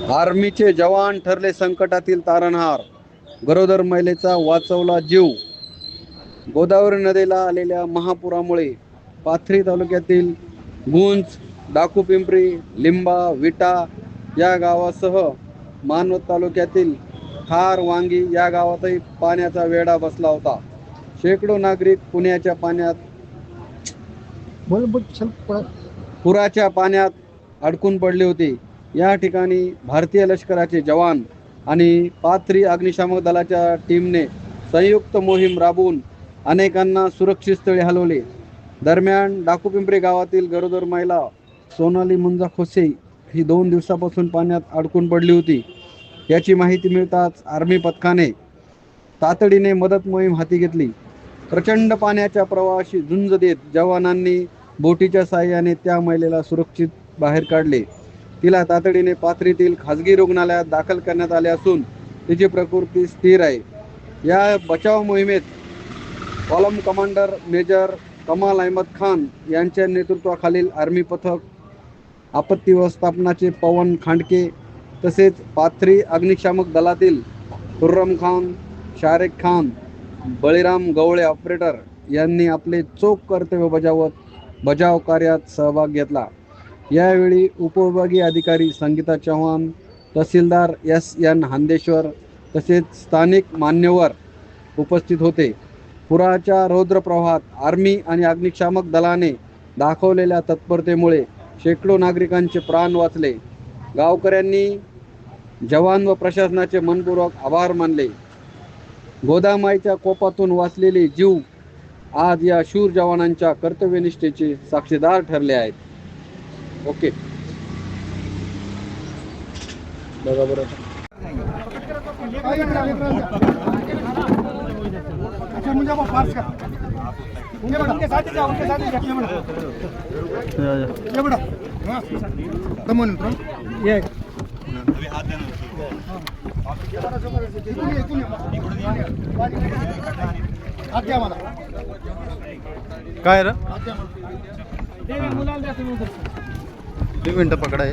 आर्मीचे जवान ठरले संकटातील तारणहार. गरोदर महिलेचा वाचवला जीव. गोदावरी नदीला आलेल्या महापुरामुळे पाथरी तालुक्यातील गुंज डाकूपिंपरी लिंबा विटा या गावासह मानवत तालुक्यातील खार वांगी या गावातही पाण्याचा वेढा बसला होता. शेकडो नागरिक पुण्याच्या पाण्यात. पुराच्या पाण्यात अडकून पडले होते. या ठिकाणी भारतीय लष्कराचे जवान आणि पाथरी अग्निशामक दलाच्या टीमने संयुक्त मोहीम राबवून अनेकांना सुरक्षित स्थळी हलवले. दरम्यान डाकूपिंपरी गावातील गरोदर महिला सोनाली मुंजा खोसे ही दोन दिवसापासून पाण्यात अडकून पडली होती. याची माहिती मिळताच आर्मी पथकाने तातडीने मदत मोहीम हाती घेतली. प्रचंड पाण्याच्या प्रवाहाशी झुंज देत जवानांनी बोटीच्या साह्याने त्या महिलेला सुरक्षित बाहेर काढले. तिला तातडीने पाथरीतील खाजगी रुग्णालयात दाखल करण्यात आले असून तिची प्रकृती स्थिर आहे. या बचाव मोहिमेत कॉलम कमांडर मेजर कमाल अहमद खान यांच्या नेतृत्वाखालील आर्मी पथक आपत्ती व्यवस्थापनाचे पवन खांडके तसेच पाथरी अग्निशामक दलातील खुर्रम खान शारेक खान बळीराम गवळे ऑपरेटर यांनी आपले चोख कर्तव्य बजावत बचाव कार्यात सहभाग घेतला. यावेळी उपविभागीय अधिकारी संगीता चव्हाण तहसीलदार एस एन हांदेश्वर तसेच स्थानिक मान्यवर उपस्थित होते. पुराच्या रौद्र प्रवाहात आर्मी आणि अग्निशामक दलाने दाखवलेल्या तत्परतेमुळे शेकडो नागरिकांचे प्राण वाचले. गावकऱ्यांनी जवान व प्रशासनाचे मनपूर्वक आभार मानले. गोदामाईच्या कोपातून वाचलेले जीव आज या शूर जवानांच्या कर्तव्यनिष्ठेचे साक्षीदार ठरले आहेत. ओके. बघा बरं. अच्छा मुझे वो पास कर ये उनके साथ ही जाओ उनके साथ ही जाओ हाँ काय रे हात तीन मिनिट पकडा आहे